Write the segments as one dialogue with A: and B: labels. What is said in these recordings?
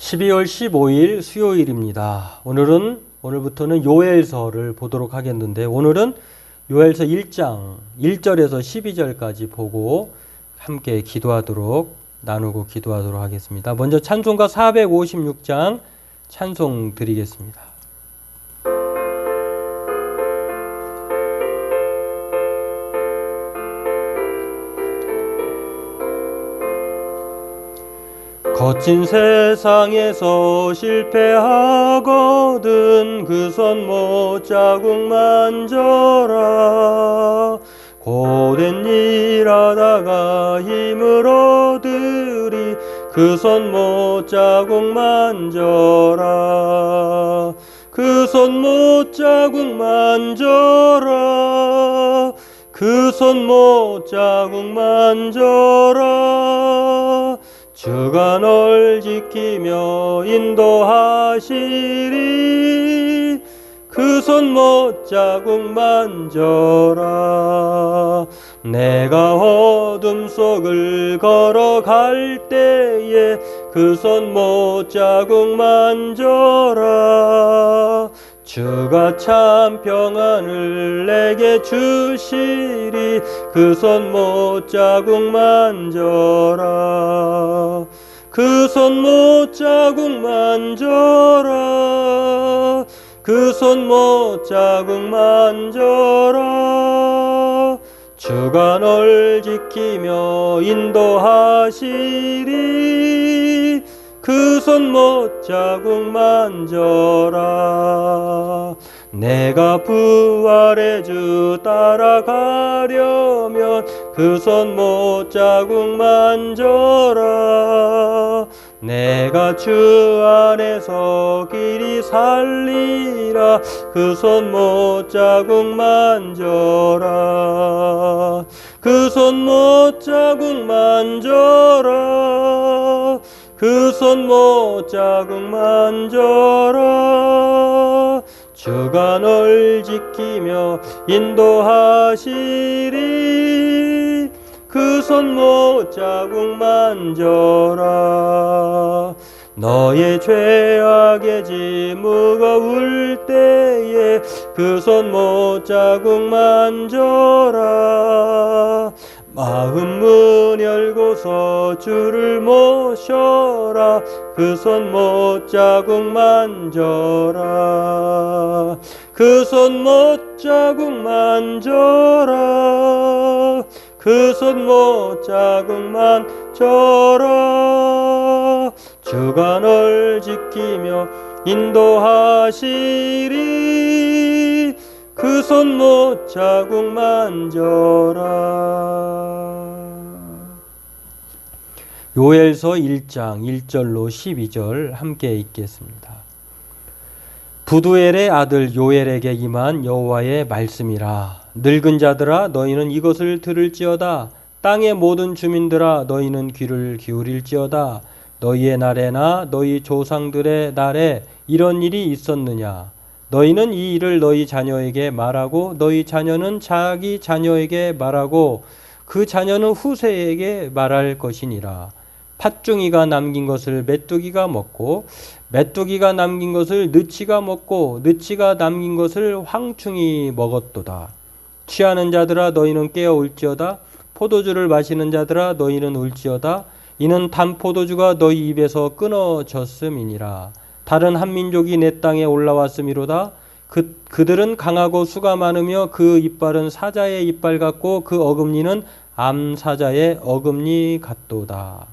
A: 12월 15일 수요일입니다. 오늘은 오늘부터는 요엘서를 보도록 하겠는데 오늘은 요엘서 1장 1절에서 12절까지 보고 함께 기도하도록 나누고 기도하도록 하겠습니다. 먼저 찬송가 456장 찬송 드리겠습니다. 거친 세상에서 실패하거든 그 손 못 자국 만져라. 고된 일 하다가 힘을 얻으리 그 손 못 자국 만져라. 그 손 못 자국 만져라. 그 손 못 자국 만져라 주가 널 지키며 인도하시리. 그 손 못 자국 만져라. 내가 어둠 속을 걸어갈 때에 그 손 못 자국 만져라 주가 참 평안을 내게 주시리. 그 손 못 자국 만져라 그 손 못 자국 만져라 그 손 못 자국 만져라 주가 널 지키며 인도하시리 그 손 못 자국 만져라. 내가 부활의 주 따라가려면 그 손 못 자국 만져라. 내가 주 안에서 길이 살리라. 그 손 못 자국 만져라. 그 손 못 자국 만져라 그손못 자국 만져라. 주가 널 지키며 인도하시리. 그손못 자국 만져라. 너의 죄악의 짐 무거울 때에 그손못 자국 만져라 마음 문 열고서 주를 모셔라. 그 손 못 자국 만져라. 그 손 못 자국 만져라. 그 손 못 자국 만져라. 주가 널 지키며 인도하시리 그 손 못 자국 만져라. 요엘서 1장 1절로 12절 함께 읽겠습니다. 부두엘의 아들 요엘에게 임한 여호와의 말씀이라. 늙은 자들아 너희는 이것을 들을지어다. 땅의 모든 주민들아 너희는 귀를 기울일지어다. 너희의 날에나 너희 조상들의 날에 이런 일이 있었느냐 너희는 이 일을 너희 자녀에게 말하고 너희 자녀는 자기 자녀에게 말하고 그 자녀는 후세에게 말할 것이니라 팥중이가 남긴 것을 메뚜기가 먹고 메뚜기가 남긴 것을 느치가 먹고 느치가 남긴 것을 황충이 먹었도다. 취하는 자들아 너희는 깨어 울지어다. 포도주를 마시는 자들아 너희는 울지어다. 이는 단 포도주가 너희 입에서 끊어졌음이니라. 다른 한 민족이 내 땅에 올라왔음이로다. 그, 그들은 강하고 수가 많으며 그 이빨은 사자의 이빨 같고 그 어금니는 암사자의 어금니 같도다.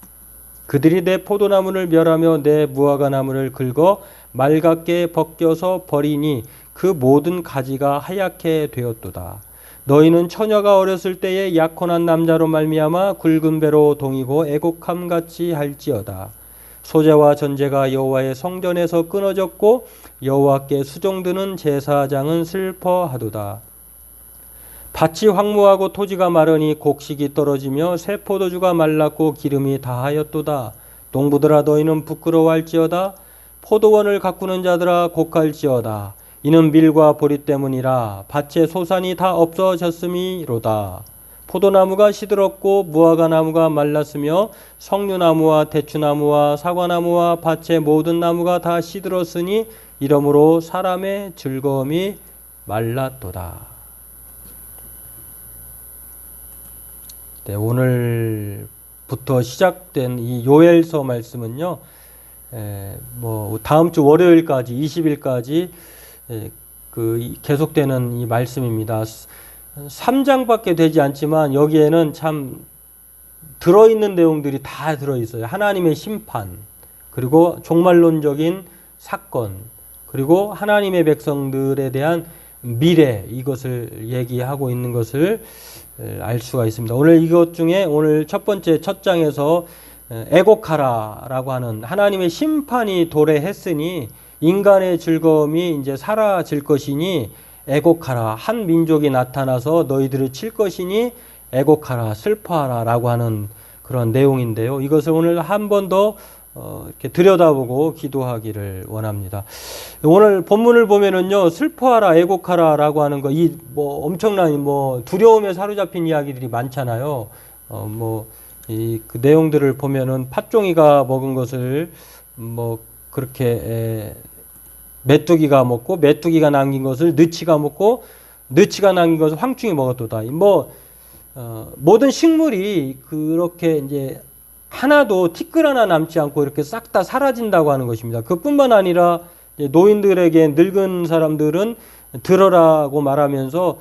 A: 그들이 내 포도나무를 멸하며 내 무화과 나무를 긁어 말갛게 벗겨서 버리니 그 모든 가지가 하얗게 되었도다. 너희는 처녀가 어렸을 때에 약혼한 남자로 말미암아 굵은 배로 동이고 애곡함 같이 할지어다. 소재와 전제가 여호와의 성전에서 끊어졌고 여호와께 수종드는 제사장은 슬퍼하도다. 밭이 황무하고 토지가 마르니 곡식이 떨어지며 새 포도주가 말랐고 기름이 다하였도다. 농부들아 너희는 부끄러워할지어다. 포도원을 가꾸는 자들아 곡할지어다. 이는 밀과 보리 때문이라 밭의 소산이 다 없어졌음이로다. 포도나무가 시들었고 무화과 나무가 말랐으며 석류나무와 대추나무와 사과나무와 밭의 모든 나무가 다 시들었으니 이러므로 사람의 즐거움이 말랐도다. 네, 오늘부터 시작된 이 요엘서 말씀은요. 에, 뭐 다음 주 월요일까지 20일까지 에, 그 이- 계속되는 이 말씀입니다. 3장밖에 되지 않지만 여기에는 참 들어있는 내용들이 다 들어있어요. 하나님의 심판, 그리고 종말론적인 사건, 그리고 하나님의 백성들에 대한 미래 이것을 얘기하고 있는 것을 에, 알 수가 있습니다. 오늘 이것 중에 오늘 첫 번째 첫 장에서 에, 애곡하라라고 하는 하나님의 심판이 도래했으니 인간의 즐거움이 이제 사라질 것이니 애곡하라 한 민족이 나타나서 너희들을 칠 것이니 애곡하라 슬퍼하라라고 하는 그런 내용인데요. 이것을 오늘 한 번더 어, 이렇게 들여다보고 기도하기를 원합니다. 오늘 본문을 보면은요, 슬퍼하라, 애곡하라라고 하는 거, 이 뭐 엄청난 뭐 두려움에 사로잡힌 이야기들이 많잖아요. 어, 뭐, 이 그 내용들을 보면은 팥종이가 먹은 것을 뭐 그렇게 에, 메뚜기가 먹고 메뚜기가 남긴 것을 느치가 먹고 느치가 남긴 것을 황충이 먹었도다. 뭐 어, 모든 식물이 그렇게 이제 하나도 티끌 하나 남지 않고 이렇게 싹 다 사라진다고 하는 것입니다. 그뿐만 아니라 노인들에게 늙은 사람들은 들어라고 말하면서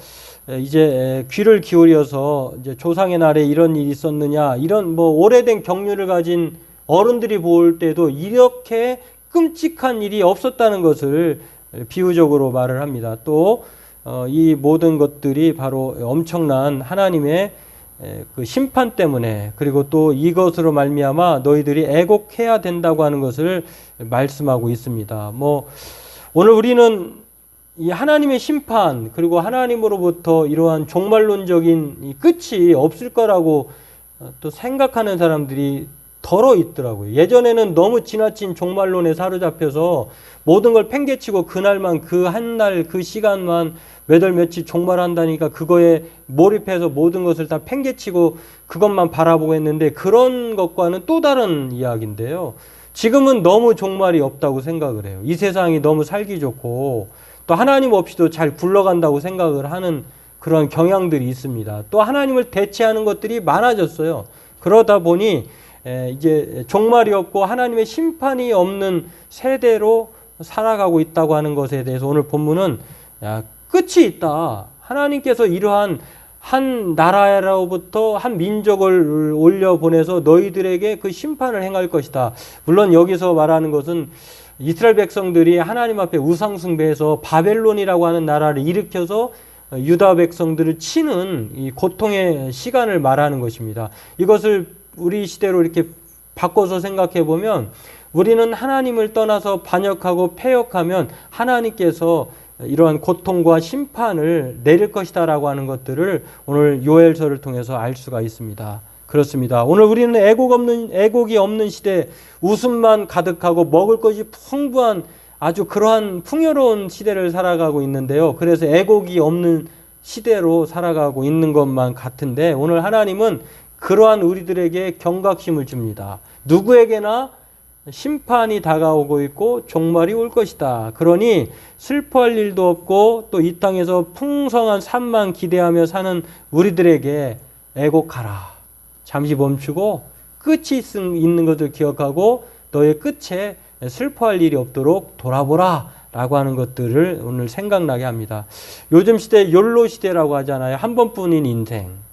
A: 에, 이제 에, 귀를 기울여서 이제 조상의 날에 이런 일이 있었느냐 이런 뭐 오래된 경륜을 가진 어른들이 볼 때도 이렇게 끔찍한 일이 없었다는 것을 비유적으로 말을 합니다. 또 어, 이 모든 것들이 바로 엄청난 하나님의 에, 그 심판 때문에 그리고 또 이것으로 말미암아 너희들이 애곡해야 된다고 하는 것을 말씀하고 있습니다. 뭐 오늘 우리는 이 하나님의 심판 그리고 하나님으로부터 이러한 종말론적인 이 끝이 없을 거라고 어, 또 생각하는 사람들이 덜어 있더라고요. 예전에는 너무 지나친 종말론에 사로잡혀서 모든 걸 팽개치고 그날만 그 한 날 그 시간만 몇월 며칠 종말한다니까 그거에 몰입해서 모든 것을 다 팽개치고 그것만 바라보고 했는데 그런 것과는 또 다른 이야기인데요. 지금은 너무 종말이 없다고 생각을 해요. 이 세상이 너무 살기 좋고 또 하나님 없이도 잘 굴러간다고 생각을 하는 그런 경향들이 있습니다. 또 하나님을 대체하는 것들이 많아졌어요. 그러다 보니 에, 이제 종말이 없고 하나님의 심판이 없는 세대로 살아가고 있다고 하는 것에 대해서 오늘 본문은 야, 끝이 있다. 하나님께서 이러한 한 나라로부터 한 민족을 올려 보내서 너희들에게 그 심판을 행할 것이다. 물론 여기서 말하는 것은 이스라엘 백성들이 하나님 앞에 우상 숭배해서 바벨론이라고 하는 나라를 일으켜서 유다 백성들을 치는 이 고통의 시간을 말하는 것입니다. 이것을 우리 시대로 이렇게 바꿔서 생각해 보면 우리는 하나님을 떠나서 반역하고 패역하면 하나님께서 이러한 고통과 심판을 내릴 것이다라고 하는 것들을 오늘 요엘서를 통해서 알 수가 있습니다. 그렇습니다. 오늘 우리는 애곡 없는 애곡이 없는 시대, 웃음만 가득하고 먹을 것이 풍부한 아주 그러한 풍요로운 시대를 살아가고 있는데요. 그래서 애곡이 없는 시대로 살아가고 있는 것만 같은데 오늘 하나님은 그러한 우리들에게 경각심을 줍니다. 누구에게나 심판이 다가오고 있고 종말이 올 것이다. 그러니 슬퍼할 일도 없고 또 이 땅에서 풍성한 삶만 기대하며 사는 우리들에게 애곡하라. 잠시 멈추고 끝이 있는 것을 기억하고 너의 끝에 슬퍼할 일이 없도록 돌아보라. 라고 하는 것들을 오늘 생각나게 합니다. 요즘 시대 욜로 시대라고 하잖아요. 한 번뿐인 인생.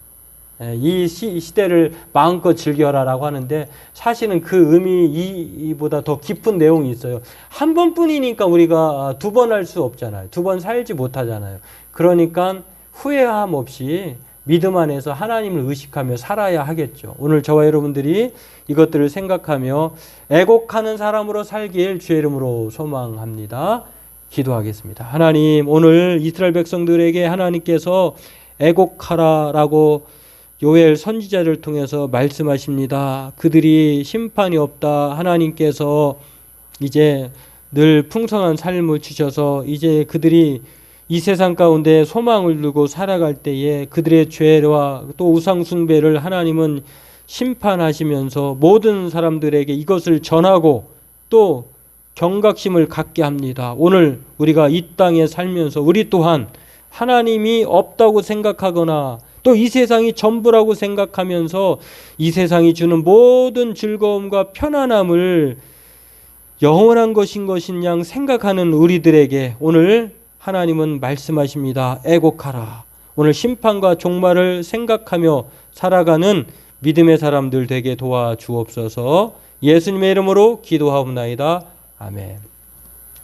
A: 예, 이 시, 시대를 마음껏 즐겨라라고 하는데 사실은 그 의미 이보다 더 깊은 내용이 있어요. 한 번뿐이니까 우리가 두 번 할 수 없잖아요. 두 번 살지 못하잖아요. 그러니까 후회함 없이 믿음 안에서 하나님을 의식하며 살아야 하겠죠. 오늘 저와 여러분들이 이것들을 생각하며 애곡하는 사람으로 살길 주의 이름으로 소망합니다. 기도하겠습니다. 하나님, 오늘 이스라엘 백성들에게 하나님께서 애곡하라라고 요엘 선지자를 통해서 말씀하십니다. 그들이 심판이 없다. 하나님께서 이제 늘 풍성한 삶을 주셔서 이제 그들이 이 세상 가운데 소망을 두고 살아갈 때에 그들의 죄와 또 우상 숭배를 하나님은 심판하시면서 모든 사람들에게 이것을 전하고 또 경각심을 갖게 합니다. 오늘 우리가 이 땅에 살면서 우리 또한 하나님이 없다고 생각하거나 또 이 세상이 전부라고 생각하면서 이 세상이 주는 모든 즐거움과 편안함을 영원한 것인 것인 양 생각하는 우리들에게 오늘 하나님은 말씀하십니다. 애곡하라. 오늘 심판과 종말을 생각하며 살아가는 믿음의 사람들 되게 도와주옵소서. 예수님의 이름으로 기도하옵나이다. 아멘.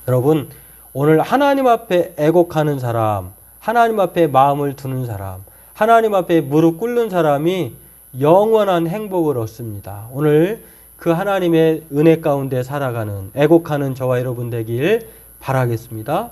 A: 여러분, 오늘 하나님 앞에 애곡하는 사람, 하나님 앞에 마음을 두는 사람, 하나님 앞에 무릎 꿇는 사람이 영원한 행복을 얻습니다. 오늘 그 하나님의 은혜 가운데 살아가는 애곡하는 저와 여러분 되길 바라겠습니다.